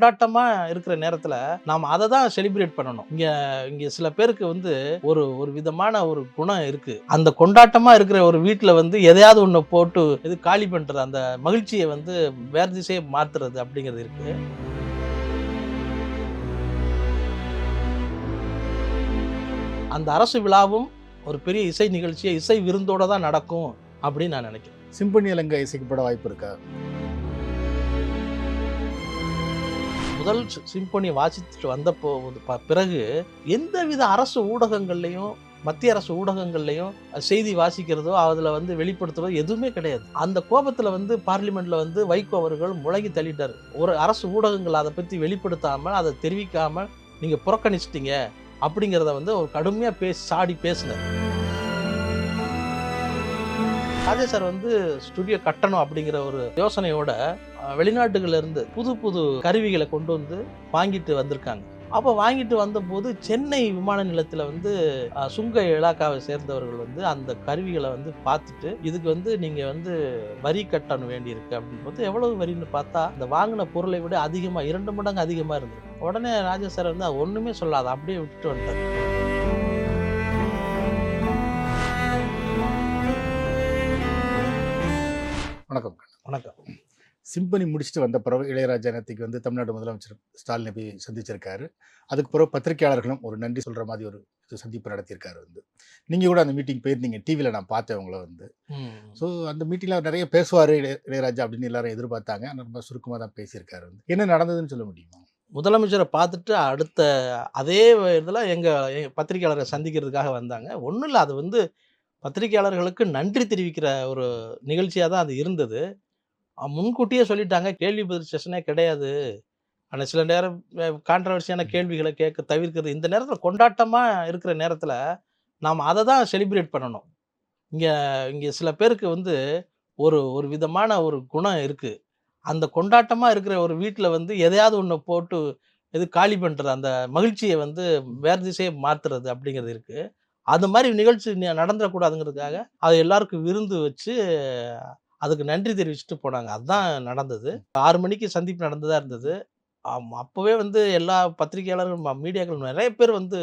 கொண்டாட்டமா இருக்கிற நேரத்துல நாம் அதை தான் செலிப்ரேட் பண்ணணும். இங்க இங்க சில பேருக்கு வந்து ஒரு ஒரு விதமான ஒரு குணம் இருக்கு. அந்த கொண்டாட்டமா இருக்கிற ஒரு வீட்டில் வந்து எதையாவது ஒண்ணு போட்டு இது காலி பண்றது அந்த மகிழ்ச்சியை வந்து வேறு திசையை மாத்துறது அப்படிங்கிறது இருக்கு. அந்த அரசு விழாவும் ஒரு பெரிய இசை நிகழ்ச்சியை இசை விருந்தோட தான் நடக்கும் அப்படின்னு நான் நினைக்கிறேன். சிம்பனி இலங்கை இசைக்கப்பட வாய்ப்பு இருக்கா? முதல் சி- சிம்பொனி வாசித்துட்டு வந்த பிறகு எந்த பிறகு எந்தவித அரசு ஊடகங்கள்லையும் மத்திய அரசு ஊடகங்கள்லையும் செய்தி வாசிக்கிறதோ அதில் வந்து வெளிப்படுத்துறதோ எதுவுமே கிடையாது. அந்த கோபத்தில் வந்து பார்லிமெண்ட்டில் வந்து வைகோ அவர்கள் முழங்கி தள்ளிட்டார். ஒரு அரசு ஊடகங்கள் அதை பற்றி வெளிப்படுத்தாமல் அதை தெரிவிக்காமல் நீங்கள் புறக்கணிச்சிட்டிங்க அப்படிங்கிறத வந்து ஒரு கடுமையாக பேசி சாடி பேசினார். ராஜே சார் வந்து ஸ்டுடியோ கட்டணும் அப்படிங்கிற ஒரு யோசனையோட அஹ், வெளிநாட்டுகள்ல இருந்து புது புது கருவிகளை கொண்டு வந்து வாங்கிட்டு வந்திருக்காங்க. அப்போ வாங்கிட்டு வந்தபோது சென்னை விமான நிலையத்தில் வந்து சுங்க இலாக்காவை சேர்ந்தவர்கள் வந்து அந்த கருவிகளை வந்து பார்த்துட்டு இதுக்கு வந்து நீங்கள் வந்து வரி கட்டணும் வேண்டியிருக்கு அப்படின்னு போது எவ்வளவு வரின்னு பார்த்தா அந்த வாங்கின பொருளை விட அதிகமாக இரண்டு மடங்கு அதிகமாக இருந்தது உடனே ராஜா சார் வந்து ஒன்றுமே சொல்லாத அப்படியே விட்டுட்டு வந்துட்டார். வணக்கம். வணக்கம். சிம்பனி முடிச்சுட்டு வந்த பிறகு இளையராஜா நேத்திக்கு வந்து தமிழ்நாடு முதலமைச்சர் ஸ்டாலினை போய் சந்திச்சிருக்காரு. அதுக்கு பிறகு பத்திரிகையாளர்களும் ஒரு நன்றி சொல்ற மாதிரி ஒரு சந்திப்பு நடத்தியிருக்காரு வந்து. நீங்க கூட அந்த மீட்டிங் போயிருந்தீங்க டிவியில் நான் பார்த்தேன் உங்களை வந்து. ஸோ அந்த மீட்டிங்கில் நிறைய பேசுவார் இளையராஜா அப்படின்னு எல்லாரும் எதிர்பார்த்தாங்க. ஆனால் ரொம்ப சுருக்கமாக தான் பேசியிருக்காரு வந்து. என்ன நடந்ததுன்னு சொல்ல முடியுமா? முதலமைச்சரை பார்த்துட்டு அடுத்த அதே இதில் எங்கள் பத்திரிகையாளரை சந்திக்கிறதுக்காக வந்தாங்க. ஒன்றும் இல்லை அது வந்து பத்திரிகையாளர்களுக்கு நன்றி தெரிவிக்கிற ஒரு நிகழ்ச்சியாக தான் அது இருந்தது. முன்கூட்டியே சொல்லிட்டாங்க கேள்வி பதில் செஷனே கிடையாது. ஆனால் சில நேரம் கான்ட்ரவர்சியான கேள்விகளை கேட்க தவிர்க்கிறது. இந்த நேரத்தில் கொண்டாட்டமாக இருக்கிற நேரத்தில் நாம் அதை தான் செலிப்ரேட் பண்ணணும். இங்கே இங்கே சில பேருக்கு வந்து ஒரு ஒரு விதமான ஒரு குணம் இருக்குது அந்த கொண்டாட்டமாக இருக்கிற ஒரு வீட்டில் வந்து எதையாவது ஒன்று போட்டு இது காலி பண்ணுறது அந்த மகிழ்ச்சியை வந்து வேறு திசையை மாற்றுறது அப்படிங்கிறது இருக்குது அது மாதிரி நிகழ்ச்சி நடந்துடக்கூடாதுங்கிறதுக்காக அதை எல்லாருக்கும் விருந்து வச்சு அதுக்கு நன்றி தெரிவிச்சுட்டு போனாங்க. அதுதான் நடந்தது. ஆறு மணிக்கு சந்திப்பு நடந்ததாக இருந்தது. அப்போவே வந்து எல்லா பத்திரிகையாளர்கள் மீடியாக்கள் நிறைய பேர் வந்து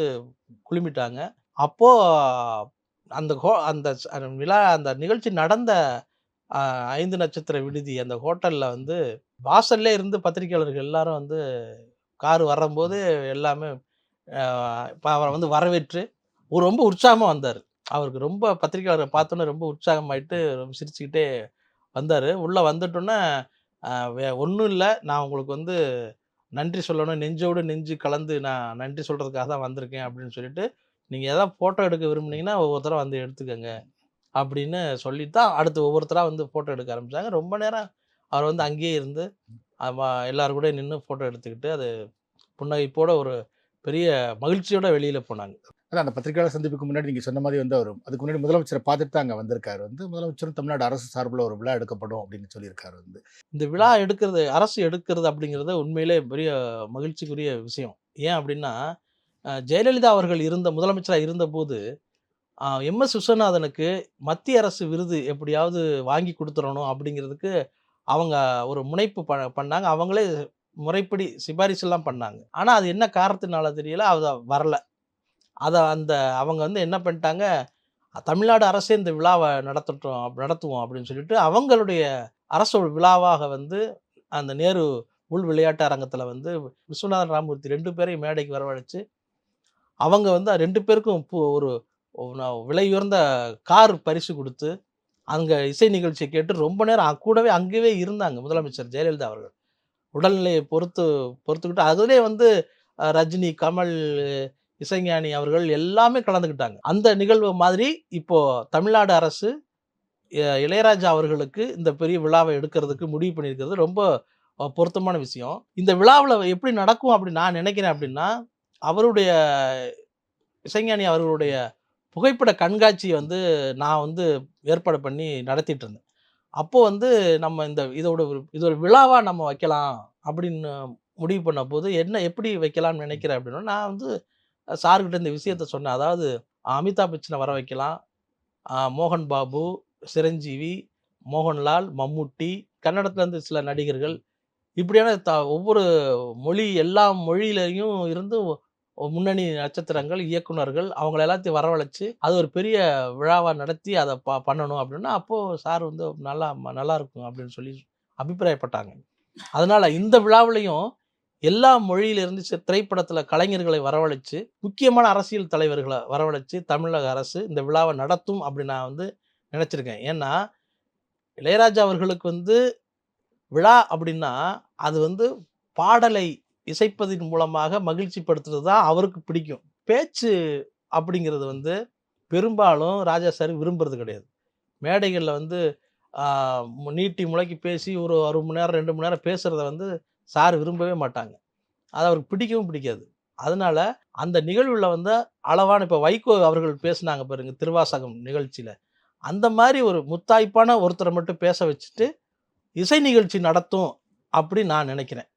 குழுமிட்டாங்க. அப்போது அந்த ஹோ அந்த அந்த விழா அந்த நிகழ்ச்சி நடந்த ஐந்து நட்சத்திர விடுதி அந்த ஹோட்டலில் வந்து வாசல்லே இருந்து பத்திரிகையாளர்கள் எல்லாரும் வந்து கார் வரும்போது எல்லாமே இப்போ அவரை வந்து வரவேற்று ஒரு ரொம்ப உற்சாகமாக வந்தார். அவருக்கு ரொம்ப பத்திரிகையாளரை பார்த்தோன்னே ரொம்ப உற்சாகமாயிட்டு ரொம்ப சிரிச்சுக்கிட்டே வந்தார். உள்ளே வந்துட்டோன்னே ஒன்றும் இல்லை. நான் உங்களுக்கு வந்து நன்றி சொல்லணும். நெஞ்சோடு நெஞ்சு கலந்து நான் நன்றி சொல்கிறதுக்காக தான் வந்திருக்கேன் அப்படின்னு சொல்லிட்டு நீங்கள் எதாவது ஃபோட்டோ எடுக்க விரும்புனீங்கன்னா ஒவ்வொருத்தராக வந்து எடுத்துக்கோங்க. அப்படின்னு சொல்லித்தான் அடுத்து ஒவ்வொருத்தராக வந்து ஃபோட்டோ எடுக்க ஆரம்பிச்சாங்க. ரொம்ப நேரம் அவர் வந்து அங்கேயே இருந்து எல்லாரும் கூட நின்று ஃபோட்டோ எடுத்துக்கிட்டு அது புன்னகைப்போட ஒரு பெரிய மகிழ்ச்சியோட வெளியில் போனாங்க. அதான் அந்த பத்திரிகையாளர் சந்திப்புக்கு முன்னாடி நீங்கள் சொன்ன மாதிரி வந்து அவர் அதுக்கு முன்னாடி முதலமைச்சரை பார்த்துட்டு தான் அங்கே வந்திருக்காரு. வந்து முதலமைச்சரும் தமிழ்நாடு அரசு சார்பில் ஒரு விழா எடுக்கப்படும் அப்படின்னு சொல்லியிருக்காரு வந்து. இந்த விழா எடுக்கிறது அரசு எடுக்கிறது அப்படிங்கிறது உண்மையிலே பெரிய மகிழ்ச்சிக்குரிய விஷயம். ஏன் அப்படின்னா ஜெயலலிதா அவர்கள் இருந்த முதலமைச்சராக இருந்தபோது எம்எஸ் விஸ்வநாதனுக்கு மத்திய அரசு விருது எப்படியாவது வாங்கி கொடுத்துடணும் அப்படிங்கிறதுக்கு அவங்க ஒரு முனைப்பு ப பண்ணாங்க. அவங்களே முறைப்படி சிபாரிசெல்லாம் பண்ணாங்க. ஆனால் அது என்ன காரணத்தினால தெரியல அது வரல. அதை அந்த அவங்க வந்து என்ன பண்ணிட்டாங்க தமிழ்நாடு அரசே இந்த விழாவை நடத்தட்டும் நடத்துவோம் அப்படின்னு சொல்லிட்டு அவங்களுடைய அரசு விழாவாக வந்து அந்த நேரு உள் விளையாட்டு அரங்கத்தில் வந்து விஸ்வநாதன் ராமமூர்த்தி ரெண்டு பேரையும் மேடைக்கு வரவழைச்சு அவங்க வந்து ரெண்டு பேருக்கும் பு- ஒரு விலை உயர்ந்த கார் பரிசு கொடுத்து அங்கே இசை நிகழ்ச்சியை கேட்டு ரொம்ப நேரம் கூடவே அங்கேயே இருந்தாங்க முதலமைச்சர் ஜெயலலிதா அவர்கள். உடல்நிலையை பொறுத்து பொறுத்துக்கிட்டு அதிலே வந்து ரஜினி கமல் இசைஞானி அவர்கள் எல்லாமே கலந்துக்கிட்டாங்க. அந்த நிகழ்வு மாதிரி இப்போ தமிழ்நாடு அரசு இளையராஜா அவர்களுக்கு இந்த பெரிய விழாவை எடுக்கிறதுக்கு முடிவு பண்ணியிருக்கிறது ரொம்ப பொருத்தமான விஷயம். இந்த விழாவில் எப்படி நடக்கும் அப்படின்னு நான் நினைக்கிறேன் அப்படின்னா அவருடைய இசைஞானி அவர்களுடைய புகைப்பட கண்காட்சி வந்து நான் வந்து ஏற்பாடு பண்ணி நடத்திட்டு இருந்தேன். அப்போ வந்து நம்ம இந்த இதோட இது ஒரு விழாவாக நம்ம வைக்கலாம் அப்படின்னு முடிவு பண்ண போது என்ன எப்படி வைக்கலாம்னு நினைக்கிறேன் அப்படின்னா நான் வந்து சார்கிட்ட இந்த விஷயத்த சொன்னேன். அதாவது அமிதாப் பச்சனை வர வைக்கலாம். மோகன் பாபு சிரஞ்சீவி மோகன்லால் மம்முட்டி கன்னடத்துலேருந்து சில நடிகர்கள். இப்படியான த ஒவ்வொரு மொழி எல்லா மொழியிலையும் இருந்து முன்னணி நட்சத்திரங்கள் இயக்குனர்கள் அவங்கள எல்லாத்தையும் வரவழைச்சு அது ஒரு பெரிய விழாவாக நடத்தி அதை ப பண்ணணும் அப்படின்னா அப்போது சார் வந்து நல்லா ம- நல்லா இருக்கும் அப்படின்னு சொல்லி அபிப்பிராயப்பட்டாங்க. அதனால் இந்த விழாவிலையும் எல்லா மொழியிலிருந்து திரைப்படத்தில் கலைஞர்களை வரவழைச்சு முக்கியமான அரசியல் தலைவர்களை வரவழைச்சு தமிழக அரசு இந்த விழாவை நடத்தும் அப்படின்னு நான் வந்து நினச்சிருக்கேன். ஏன்னா இளையராஜா அவர்களுக்கு வந்து விழா அப்படின்னா அது வந்து பாடலை இசைப்பதின் மூலமாக மகிழ்ச்சிப்படுத்துறது தான் அவருக்கு பிடிக்கும். பேச்சு அப்படிங்கிறது வந்து பெரும்பாலும் ராஜா சார் விரும்புறது கிடையாது. மேடைகளில் வந்து நீட்டி முளைக்கி பேசி ஒரு ஒரு மணி நேரம் ரெண்டு மணி நேரம் பேசுகிறத வந்து சார் விரும்பவே மாட்டாங்க. அது அவருக்கு பிடிக்கவும் பிடிக்காது. அதனால அந்த நிகழ்வில் வந்து அளவான இப்போ வைகோ அவர்கள் பேசுனாங்க பாருங்க திருவாசகம் நிகழ்ச்சியில். அந்த மாதிரி ஒரு முத்தாய்ப்பான ஒருத்தரை மட்டும் பேச வச்சுட்டு இசை நிகழ்ச்சி நடத்தும் அப்படி நான் நினைக்கிறேன்.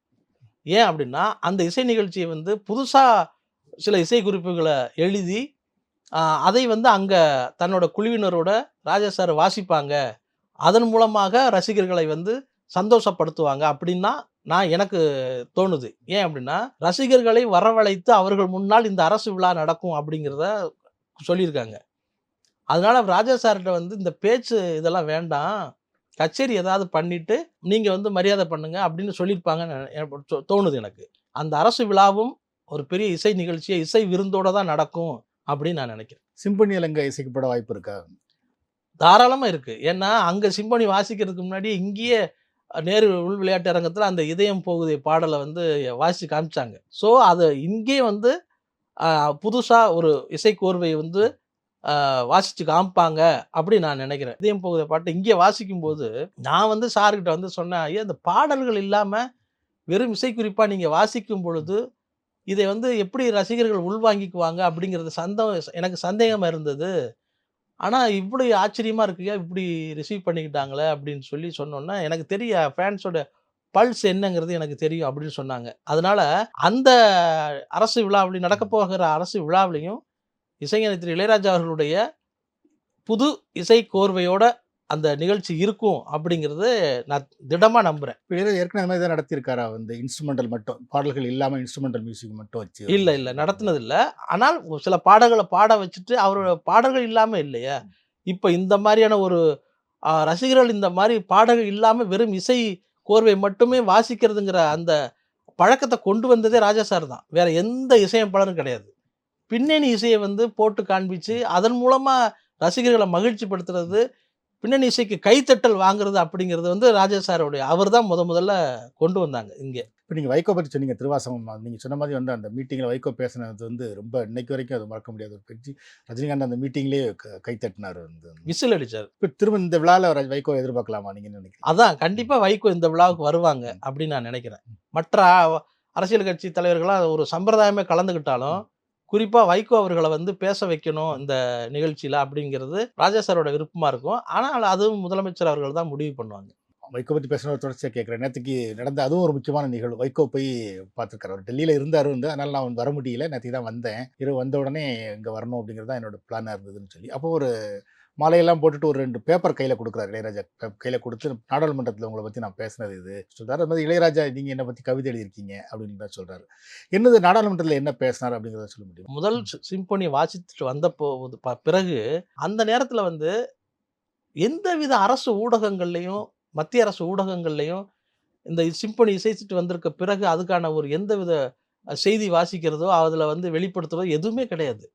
ஏன் அப்படின்னா அந்த இசை நிகழ்ச்சியை வந்து புதுசாக சில இசை குறிப்புகளை எழுதி அதை வந்து அங்கே தன்னோட குழுவினரோட ராஜா சார் வாசிப்பாங்க. அதன் மூலமாக ரசிகர்களை வந்து சந்தோஷப்படுத்துவாங்க அப்படின்னா நான் எனக்கு தோணுது. ஏன் அப்படின்னா ரசிகர்களை வரவழைத்து அவர்கள் முன்னால் இந்த அரசு விழா நடக்கும் அப்படிங்கிறத சொல்லியிருக்காங்க. அதனால ராஜா சார்கிட்ட வந்து இந்த பேச்சு இதெல்லாம் வேண்டாம். கச்சேரி ஏதாவது பண்ணிட்டு நீங்க வந்து மரியாதை பண்ணுங்க அப்படின்னு சொல்லியிருப்பாங்கன்னு தோணுது எனக்கு. அந்த அரசு விழாவும் ஒரு பெரிய இசை நிகழ்ச்சியை இசை விருந்தோட தான் நடக்கும் அப்படின்னு நான் நினைக்கிறேன். சிம்பனி அலங்கை இசைக்கப்பட வாய்ப்பு இருக்கா? தாராளமா இருக்கு. ஏன்னா அங்க சிம்பனி வாசிக்கிறதுக்கு முன்னாடி இங்கேயே நேரு உள் விளையாட்டு அரங்கத்தில் அந்த இதயம் போகுது பாடலை வந்து வாசித்து காமிச்சாங்க. ஸோ அதை இங்கே வந்து புதுசாக ஒரு இசைக்கோர்வை வந்து வாசித்து காமிப்பாங்க அப்படின்னு நான் நினைக்கிறேன். இதயம் போகுது பாட்டு இங்கே வாசிக்கும்போது நான் வந்து சார்கிட்ட வந்து சொன்னேன் ஐயா இந்த பாடல்கள் இல்லாமல் வெறும் இசைக்குறிப்பாக நீங்கள் வாசிக்கும் பொழுது இதை வந்து எப்படி ரசிகர்கள் உள்வாங்கிக்குவாங்க? அப்படிங்கிறது சந்தம் எனக்கு சந்தேகமாக இருந்தது. ஆனா இப்படி ஆச்சரியமா இருக்குயா இப்படி ரிசீவ் பண்ணிக்கிட்டாங்களே? அப்படின்னு சொல்லி சொன்னோன்னா எனக்கு தெரியும். ஃபேன்ஸோட பல்ஸ் என்னங்கிறது எனக்கு தெரியும் அப்படின்னு சொன்னாங்க. அதனால அந்த அரசு விழாவிலையும் நடக்க போகிற அரசு விழாவிலையும் இசைஞானி திரு இளையராஜா அவர்களுடைய புது இசை கோர்வையோட அந்த நிகழ்ச்சி இருக்கும் அப்படிங்கிறது நான் திடமா நம்புறேன். இப்ப இளையராஜா ஏற்கனவே தான் நடத்தியிருக்காரா? வந்து இன்ஸ்ட்ருமெண்டல் மட்டும் பாடல்கள் இல்லாம இன்ஸ்ட்ருமெண்டல் மியூசிக் மட்டும் வச்சு. இல்ல இல்ல நடத்தினது இல்ல ஆனால் சில பாடல்களை பாட வச்சுட்டு அவரோட பாடல்கள் இல்லாம இல்லையா? இப்ப இந்த மாதிரியான ஒரு ரசிகர்கள் இந்த மாதிரி பாடல்கள் இல்லாம வெறும் இசை கோர்வை மட்டுமே வாசிக்கிறதுங்கிற அந்த பழக்கத்தை கொண்டு வந்ததே ராஜா சார் தான். வேற எந்த இசையமைப்பாளரும் கிடையாது. பின்னணி இசையை வந்து போட்டு காண்பிச்சு அதன் மூலமா ரசிகர்களை மகிழ்ச்சிப்படுத்துறது பின்னணி இசைக்கு கைத்தட்டல் வாங்குறது அப்படிங்கிறது வந்து ராஜா சாரோடைய அவர் தான் முத முதல்ல கொண்டு வந்தாங்க இங்கே. இப்போ நீங்கள் வைகோ பற்றி சொன்னீங்க திருவாசகம். நீங்கள் சொன்ன மாதிரி வந்து அந்த மீட்டிங்கில் வைகோ பேசினது வந்து ரொம்ப இன்னைக்கு வரைக்கும் அது மறக்க முடியாத ஒரு பேச்சு. ரஜினிகாந்த் அந்த மீட்டிங்லேயே கை தட்டினார் வந்து. விசில் அடிச்சார். இப்போ திரும்ப இந்த விழாவில் வைகோ எதிர்பார்க்கலாமா நீங்கள் நினைக்கிறீங்க? அதான் கண்டிப்பா வைகோ இந்த விழாவுக்கு வருவாங்க அப்படின்னு நான் நினைக்கிறேன். மற்ற அரசியல் கட்சி தலைவர்களாம் ஒரு சம்பிரதாயமே கலந்துக்கிட்டாலும் குறிப்பாக வைகோ அவர்களை வந்து பேச வைக்கணும் இந்த நிகழ்ச்சியில் அப்படிங்கிறது ராஜா சாரோட விருப்பமாக இருக்கும். ஆனால் அதுவும் முதலமைச்சர் அவர்கள் தான் முடிவு பண்ணுவாங்க. வைகோ பற்றி பேசின ஒரு தொடர்ச்சியாக கேட்குறேன் நேற்றுக்கு நடந்த அதுவும் ஒரு முக்கியமான நிகழ்வு. வைகோ போய் பார்த்துருக்காரு. அவர் டெல்லியில் இருந்தார் வந்து. அதனால் நான் வர முடியல. நேற்றுக்கு தான் வந்தேன். இரவு வந்த உடனே இங்கே வரணும் அப்படிங்கிறது தான் என்னோடய பிளானாக இருந்ததுன்னு சொல்லி. அப்போ ஒரு மாலையெல்லாம் போட்டுட்டு ஒரு ரெண்டு பேப்பர் கையில் கொடுக்குறாரு இளையராஜா. கையில் கொடுத்து நாடாளுமன்றத்தில் உங்களை பற்றி நான் பேசினது இது. சொல்றாரு அது மாதிரி இளையராஜா நீங்கள் என்னை பற்றி கவிதை எழுதியிருக்கீங்க? அப்படின்னு தான் சொல்கிறாரு என்னது நாடாளுமன்றத்தில் என்ன பேசினார் அப்படிங்கிறத சொல்ல முடியும்? முதல் சிம்பொனி வாசித்துட்டு வந்த போது பிறகு அந்த நேரத்துல வந்து எந்தவித அரசு ஊடகங்கள்லையும் மத்திய அரசு ஊடகங்கள்லையும் இந்த சிம்பொனி இசைச்சிட்டு வந்திருக்க பிறகு அதுக்கான ஒரு எந்தவித செய்தி வாசிக்கிறதோ அதுல வந்து வெளிப்படுத்துறதோ எதுவுமே கிடையாது.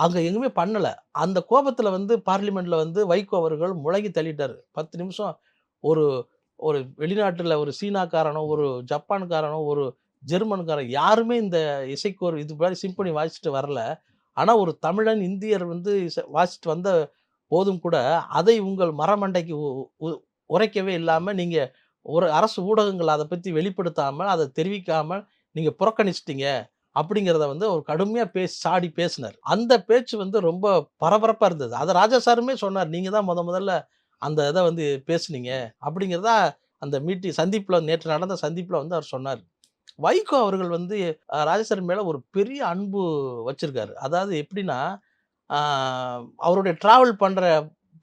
அங்கே எங்குமே பண்ணலை. அந்த கோபத்தில் வந்து பார்லிமெண்ட்டில் வந்து வைகோ அவர்கள் முழங்கி தள்ளிட்டார். பத்து நிமிஷம் ஒரு ஒரு வெளிநாட்டில் ஒரு சீனாக்காரனோ ஒரு ஜப்பான்காரனோ ஒரு ஜெர்மன்காரன் யாருமே இந்த இசைக்கோர் இது மாதிரி சிம்பனி வாசிச்சுட்டு வரல. ஆனால் ஒரு தமிழன் இந்தியர் வந்து இசை- வாசிச்சுட்டு வந்த போதும் கூட அதை உங்கள் மரமண்டைக்கு உ- உ- உரைக்கவே இல்லாமல் நீங்கள் ஒரு அரசு ஊடகங்கள் அதை பற்றி வெளிப்படுத்தாமல் அதை தெரிவிக்காமல் நீங்கள் புறக்கணிச்சிட்டிங்க. அப்படிங்கிறத வந்து ஒரு கடுமையாக பேசி சாடி பேசினார். அந்த பேச்சு வந்து ரொம்ப பரபரப்பாக இருந்தது. அதை ராஜா சாருமே சொன்னார் நீங்கள் தான் முத முதல்ல அந்த இதை வந்து பேசுனீங்க. அப்படிங்கிறதா அந்த மீட்டிங் சந்திப்பில் நேற்று நடந்த சந்திப்பில் வந்து அவர் சொன்னார். வைகோ அவர்கள் வந்து அஹ், மேலே ஒரு பெரிய அன்பு வச்சுருக்காரு. அதாவது எப்படின்னா அவருடைய ட்ராவல் பண்ணுற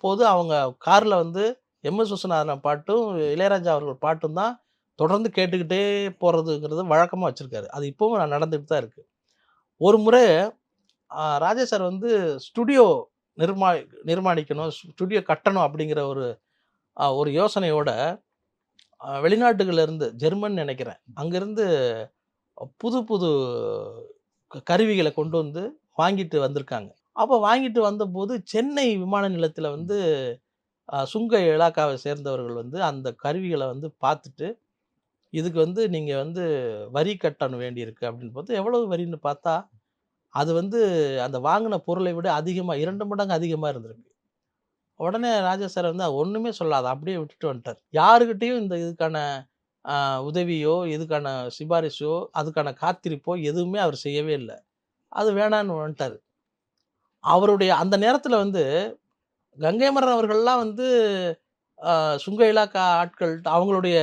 போது அவங்க காரில் வந்து எம் எஸ் விஸ்வநாதன் பாட்டும் இளையராஜா அவர்கள் பாட்டும் தான் தொடர்ந்து கேட்டுக்கிட்டே போகிறதுங்கிறது வழக்கமாக வச்சுருக்காரு. அது இப்போவும் நான் நடந்துகிட்டு தான் இருக்குது ஒரு முறை ராஜேஷ் சார் வந்து ஸ்டுடியோ நிர்மா நிர்மாணிக்கணும் ஸ்டுடியோ கட்டணும் அப்படிங்கிற ஒரு ஒரு யோசனையோட வெளிநாட்டுகளிலிருந்து ஜெர்மன் நினைக்கிறேன் அங்கேருந்து புது புது க- கருவிகளை கொண்டு வந்து வாங்கிட்டு வந்திருக்காங்க. அப்போ வாங்கிட்டு வந்தபோது சென்னை விமான நிலையத்தில் வந்து சுங்க இலாக்காவை சேர்ந்தவர்கள் வந்து அந்த கருவிகளை வந்து பார்த்துட்டு இதுக்கு வந்து நீங்கள் வந்து வரி கட்டணும் வேண்டியிருக்கு அப்படின்னு பார்த்து எவ்வளவு வரின்னு பார்த்தா அது வந்து அந்த வாங்கின பொருளை விட அதிகமாக இரண்டு மடங்கு அதிகமாக இருந்திருக்கு. உடனே ராஜா சார் வந்து ஒன்றுமே சொல்லாத அப்படியே விட்டுட்டு வந்துட்டார். யாருக்கிட்டேயும் இந்த இதுக்கான உதவியோ இதுக்கான சிபாரிசோ அதுக்கான காத்திருப்போ எதுவுமே அவர் செய்யவே இல்லை. அது வேணான்னு வந்துட்டார். அவருடைய அந்த நேரத்தில் வந்து கங்கைமரன் அவர்கள்லாம் வந்து சுங்க இலாக்கா ஆட்கள் அவங்களுடைய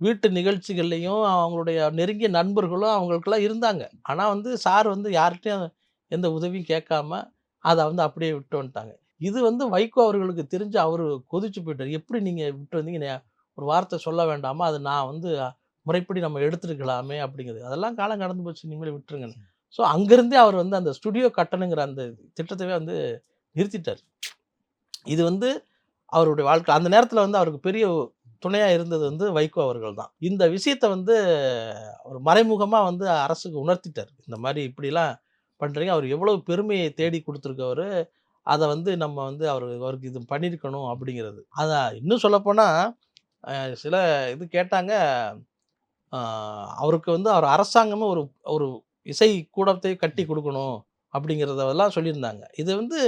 வீட்டு நிகழ்ச்சிகள்லையும் அவங்களுடைய நெருங்கிய நண்பர்களும் அவங்களுக்கெல்லாம் இருந்தாங்க. ஆனால் வந்து சார் வந்து யார்கிட்டையும் எந்த உதவியும் கேட்காம அதை வந்து அப்படியே விட்டு வந்துட்டாங்க. இது வந்து வைகோ அவர்களுக்கு தெரிஞ்சு அவர் கொதிச்சு போயிட்டார். எப்படி நீங்கள் விட்டு வந்தீங்க? ஒரு வார்த்தை சொல்ல வேண்டாமா? அது நான் வந்து முறைப்படி நம்ம எடுத்துருக்கலாமே அப்படிங்கிறது அதெல்லாம் காலம் கடந்து போச்சு. இனிமேல் விட்டுருங்க ஸோ அங்கேருந்தே அவர் வந்து அந்த ஸ்டுடியோ கட்டணுங்கிற அந்த திட்டத்தவே வந்து நிறுத்திட்டார். இது வந்து அவருடைய வாழ்க்கை. அந்த நேரத்தில் வந்து அவருக்கு பெரிய துணையாக இருந்தது வந்து வைகோ அவர்கள் தான் இந்த விஷயத்தை வந்து அவர் மறைமுகமாக வந்து அரசுக்கு உணர்த்திட்டார். இந்த மாதிரி இப்படிலாம் பண்ணுறீங்க அவர் எவ்வளவு பெருமையை தேடி கொடுத்துருக்கவர் அதை வந்து நம்ம வந்து அவர் அவருக்கு இது பண்ணியிருக்கணும் அப்படிங்கிறது. அதான் இன்னும் சொல்லப்போனால் சில இது கேட்டாங்க அவருக்கு வந்து அவர் அரசாங்கமே ஒரு ஒரு இசை கூடத்தை கட்டி கொடுக்கணும் அப்படிங்கிறதெல்லாம் சொல்லியிருந்தாங்க. இது வந்து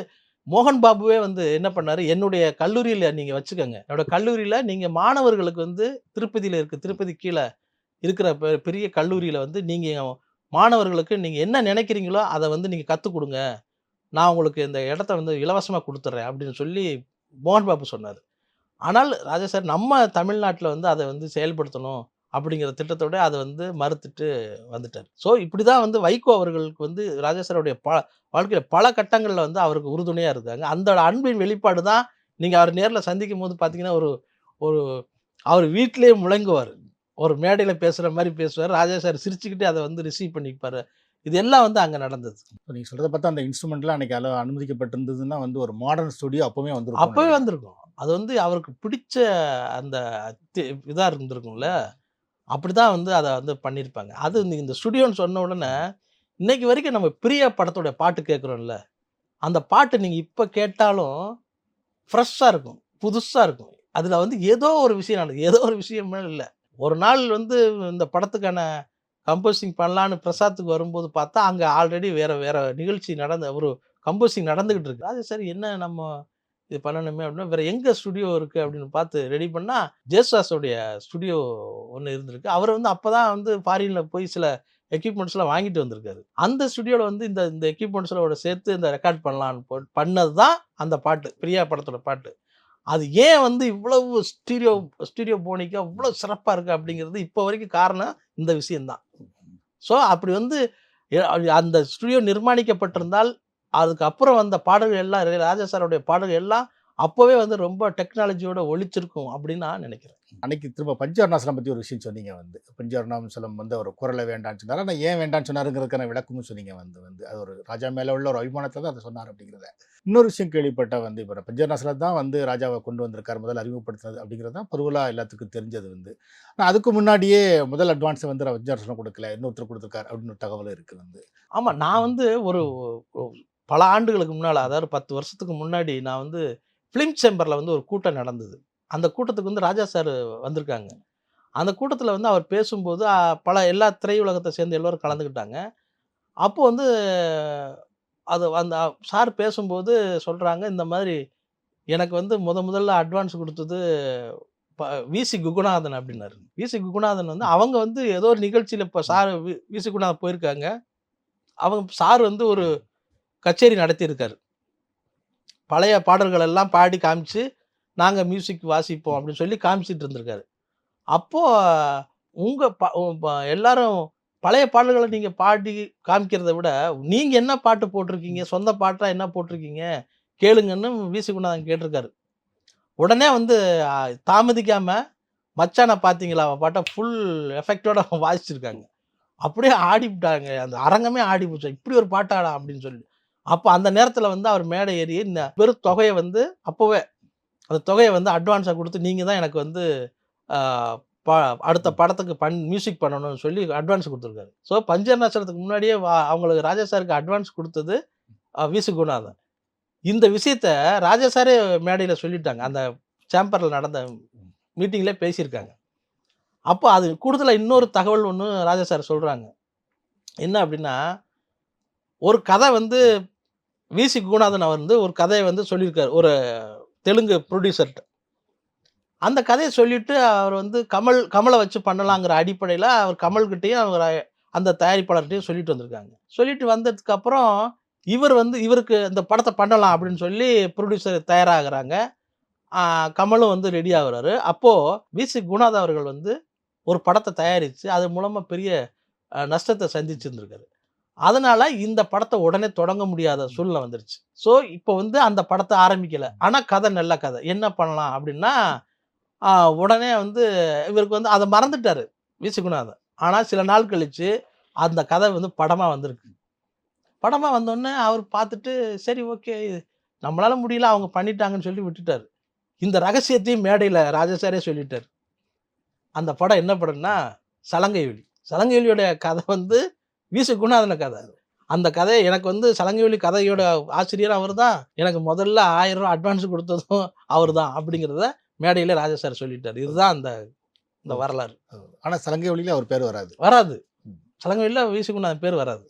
மோகன் பாபுவே வந்து என்ன பண்ணாரு? என்னுடைய கல்லூரியில் நீங்கள் வச்சுக்கோங்க. என்னோட கல்லூரியில் நீங்கள் மாணவர்களுக்கு வந்து திருப்பதியில் இருக்குது திருப்பதி கீழே இருக்கிற பெ- பெரிய கல்லூரியில் வந்து நீங்கள் மாணவர்களுக்கு நீங்கள் என்ன நினைக்கிறீங்களோ அதை வந்து நீங்கள் கற்றுக் கொடுங்க. நான் உங்களுக்கு இந்த இடத்த வந்து இலவசமாக கொடுத்துட்றேன் அப்படின்னு சொல்லி மோகன் பாபு சொன்னார். ஆனால் ராஜா சார் நம்ம தமிழ்நாட்டில் வந்து அதை வந்து செயல்படுத்தணும். அப்படிங்கிற திட்டத்தோட அதை வந்து மறுத்துட்டு வந்துட்டார். ஸோ இப்படி தான் வந்து வைகோ அவர்களுக்கு வந்து ராஜா சாருடைய ப வாழ்க்கையில் பல கட்டங்களில் வந்து அவருக்கு உறுதுணையாக இருக்காங்க அந்த அன்பின் வெளிப்பாடு தான் நீங்கள் அவர் நேரில் சந்திக்கும் போது பார்த்தீங்கன்னா ஒரு ஒரு அவர் வீட்டிலேயே முழங்குவார். ஒரு மேடையில் பேசுகிற மாதிரி பேசுவார். ராஜா சார் சிரிச்சுக்கிட்டே அதை வந்து ரிசீவ் பண்ணிப்பார். இது எல்லாம் வந்து அங்கே நடந்தது. நீங்கள் சொல்கிறத பார்த்தா அந்த இன்ஸ்ட்ருமெண்ட்லாம் அன்றைக்கி அளவு அனுமதிக்கப்பட்டிருந்ததுன்னா வந்து ஒரு மாடர்ன் ஸ்டுடியோ அப்போவே வந்து அப்போவே வந்திருக்கும். அது வந்து அவருக்கு பிடிச்ச அந்த இதாக இருந்திருக்கும்ல. அப்படி தான் வந்து அதை வந்து பண்ணியிருப்பாங்க. அது இந்த- ஸ்டுடியோன்னு சொன்ன உடனே இன்னைக்கு வரைக்கும் நம்ம பிரியா படத்தோட பாட்டு கேட்குறோம்ல அந்த பாட்டு நீங்கள் இப்போ கேட்டாலும் ஃப்ரெஷ்ஷாக இருக்கும் புதுசாக இருக்கும். அதில் வந்து ஏதோ ஒரு விஷயம் நடக்குது. ஏதோ ஒரு விஷயமே இல்லை. ஒரு நாள் வந்து இந்த படத்துக்கான கம்போசிங் பண்ணலான்னு பிரசாத்துக்கு வரும்போது பார்த்தா அங்கே ஆல்ரெடி வேறு வேறு நிகழ்ச்சி நடந்த ஒரு கம்போசிங் நடந்துக்கிட்டு இருக்கு. அது சரி என்ன நம்ம இது பண்ணணுமே அப்படின்னா வேற எங்கே ஸ்டுடியோ இருக்குது அப்படின்னு பார்த்து ரெடி பண்ணால் ஜேசுதாஸோடைய ஸ்டுடியோ ஒன்று இருந்திருக்கு. அவர் வந்து அப்போ தான் வந்து ஃபாரினில் போய் சில எக்யூப்மெண்ட்ஸ்லாம் வாங்கிட்டு வந்திருக்காரு. அந்த ஸ்டுடியோவில் வந்து இந்த இந்த எக்யூப்மெண்ட்ஸோட சேர்த்து இந்த ரெக்கார்ட் பண்ணலான்னு போ பண்ணது தான் அந்த பாட்டு பிரியா படத்தோட பாட்டு. அது ஏன் வந்து இவ்வளவு ஸ்டீரியோ ஸ்டீரியோ போனிக்கா இவ்வளோ சிறப்பாக இருக்குது அப்படிங்கிறது இப்போ வரைக்கும் காரணம் இந்த விஷயம்தான். ஸோ அப்படி வந்து அந்த ஸ்டுடியோ நிர்மாணிக்கப்பட்டிருந்தால் அதுக்கப்புறம் வந்த பாடல்கள் எல்லாம் ராஜா சாருடைய பாடல்கள் எல்லாம் அப்போவே வந்து ரொம்ப டெக்னாலஜியோட ஒழிச்சிருக்கும் அப்படின்னு நான் நினைக்கிறேன். அன்னைக்கு திரும்ப பஞ்சவர்ணாசலம் பற்றி ஒரு விஷயம் சொன்னீங்க வந்து. பஞ்சவர்ணாசலம் வந்து அவர் குரலை வேண்டாம்னு சொன்னார்? ஆனால் ஏன் வேண்டாம்னு சொன்னாருங்கிறதுக்கான விளக்கமும் சொன்னீங்க வந்து வந்து. அது ஒரு ராஜா மேலே உள்ள ஒரு அபிமானத்தில் தான் அதை சொன்னார் அப்படிங்கிறத. இன்னொரு விஷயம் கேள்விப்பட்ட வந்து இப்போ பஞ்சவர்ணாசலம் தான் வந்து ராஜாவை கொண்டு வந்திருக்கார் முதல்ல அறிமுகப்படுத்தினது அப்படிங்கிறது தான் பருவலாக எல்லாத்துக்கும் தெரிஞ்சது வந்து. ஆனால் அதுக்கு முன்னாடியே முதல் அட்வான்ஸை வந்து பஞ்சவர்ணாசலம் கொடுக்கல இன்னொருத்தர் கொடுத்துருக்காரு அப்படின்னு ஒரு தகவல் இருக்குது வந்து. ஆமாம் நான் வந்து ஒரு ஒரு பல ஆண்டுகளுக்கு முன்னால் அதாவது பத்து வருஷத்துக்கு முன்னாடி நான் வந்து ஃபிலிம் சேம்பரில் வந்து ஒரு கூட்டம் நடந்தது. அந்த கூட்டத்துக்கு வந்து ராஜா சார் வந்திருக்காங்க. அந்த கூட்டத்தில் வந்து அவர் பேசும்போது பல எல்லா திரையுலகத்தை சேர்ந்து எல்லோரும் கலந்துக்கிட்டாங்க. அப்போ வந்து அது அந்த சார் பேசும்போது சொல்கிறாங்க இந்த மாதிரி எனக்கு வந்து முத முதல்ல அட்வான்ஸ் கொடுத்தது ப விசி குகுநாதன் அப்படின்னாரு. விசி குகுநாதன் வந்து அவங்க வந்து ஏதோ ஒரு நிகழ்ச்சியில் இப்போ சார் விசி குகுநாதன் போயிருக்காங்க. அவங்க சார் வந்து ஒரு கச்சேரி நடத்தியிருக்காரு. பழைய பாடல்கள் எல்லாம் பாடி காமிச்சு நாங்கள் மியூசிக் வாசிப்போம் அப்படின்னு சொல்லி காமிச்சிட்டு இருந்திருக்காரு. அப்போது உங்கள் ப ப- எல்லாரும் பழைய பாடல்களை நீங்கள் பாடி காமிக்கிறத விட நீங்கள் என்ன பாட்டு போட்டிருக்கீங்க? சொந்த பாட்டாக என்ன போட்டிருக்கீங்க? கேளுங்கன்னு வீசி குணாதன் கேட்டிருக்காரு. உடனே வந்து தாமதிக்காமல் மச்சானை பார்த்தீங்களா அவன் பாட்டை ஃபுல் எஃபெக்டோட வாசிச்சிருக்காங்க. அப்படியே ஆடிவிட்டாங்க. அந்த அரங்கமே ஆடி போச்சு இப்படி ஒரு பாட்டாடா? அப்படின்னு சொல்லி. அப்போ அந்த நேரத்தில் வந்து அவர் மேடை ஏறி இந்த பெரும் தொகையை வந்து அப்போவே அந்த தொகையை வந்து அட்வான்ஸாக கொடுத்து நீங்கள் தான் எனக்கு வந்து ப- அடுத்த படத்துக்கு பண் மியூசிக் பண்ணணும்னு சொல்லி அட்வான்ஸ் கொடுத்துருக்காரு. ஸோ பஞ்சநாசனத்துக்கு முன்னாடியே வா- அவங்களுக்கு ராஜா சாருக்கு அட்வான்ஸ் கொடுத்தது விசு குணாதன். இந்த விஷயத்த ராஜா சாரே மேடையில் சொல்லிட்டாங்க. அந்த சேம்பரில் நடந்த மீட்டிங்கில் பேசியிருக்காங்க. அப்போ அது கூடுதலாக இன்னொரு தகவல் ஒன்று ராஜா சார் சொல்கிறாங்க என்ன அப்படின்னா ஒரு கதை வந்து விசி குணாதன் அவர் வந்து ஒரு கதையை வந்து சொல்லியிருக்காரு. ஒரு தெலுங்கு ப்ரொடியூசர்கிட்ட அந்த கதையை சொல்லிட்டு அவர் வந்து கமல் கமலை வச்சு பண்ணலாங்கிற அடிப்படையில் அவர் கமல்கிட்டையும் அவர் அந்த தயாரிப்பாளர்கிட்டையும் சொல்லிட்டு வந்திருக்காங்க. சொல்லிட்டு வந்ததுக்கப்புறம் இவர் வந்து இவருக்கு இந்த படத்தை பண்ணலாம் அப்படின்னு சொல்லி ப்ரொடியூசர் தயாராகிறாங்க. கமலும் வந்து ரெடி ஆகுறாரு. அப்போது விசி குணாத் அவர்கள் வந்து ஒரு படத்தை தயாரித்து அது மூலமாக பெரிய நஷ்டத்தை சந்திச்சுருந்துருக்காரு. அதனால இந்த படத்தை உடனே தொடங்க முடியாத சூழ்நிலை வந்துருச்சு. ஸோ இப்போ வந்து அந்த படத்தை ஆரம்பிக்கலை. ஆனால் கதை நல்ல கதை. என்ன பண்ணலாம் அப்படின்னா உடனே வந்து இவருக்கு வந்து அதை மறந்துட்டாரு விசி குணாதன் ஆனால் சில நாள் கழிச்சு அந்த கதை வந்து படமாக வந்திருக்கு. படமாக வந்தோடனே அவர் பார்த்துட்டு சரி ஓகே. நம்மளால முடியல. அவங்க பண்ணிட்டாங்கன்னு சொல்லி விட்டுட்டாரு. இந்த ரகசியத்தையும் மேடையில் ராஜசாரே சொல்லிட்டார். அந்த படம் என்ன படம்னா சலங்கைவெளி சலங்கைவெளியோட கதை வந்து விசு குணாதன கதை அந்த கதை எனக்கு வந்து சலங்கைவெளி கதையோட ஆசிரியர் அவர் தான் எனக்கு முதல்ல ஆயிரம் ரூபா அட்வான்ஸ் கொடுத்ததும் அவர் தான் அப்படிங்கிறத மேடையில் ராஜா சார் சொல்லிட்டார். இதுதான் அந்த இந்த வரலாறு. ஆனா சலங்கை வழியில அவர் பேர் வராது. வராது. சலங்கைவெளியில் விசு குணாதன் பேர் வராது.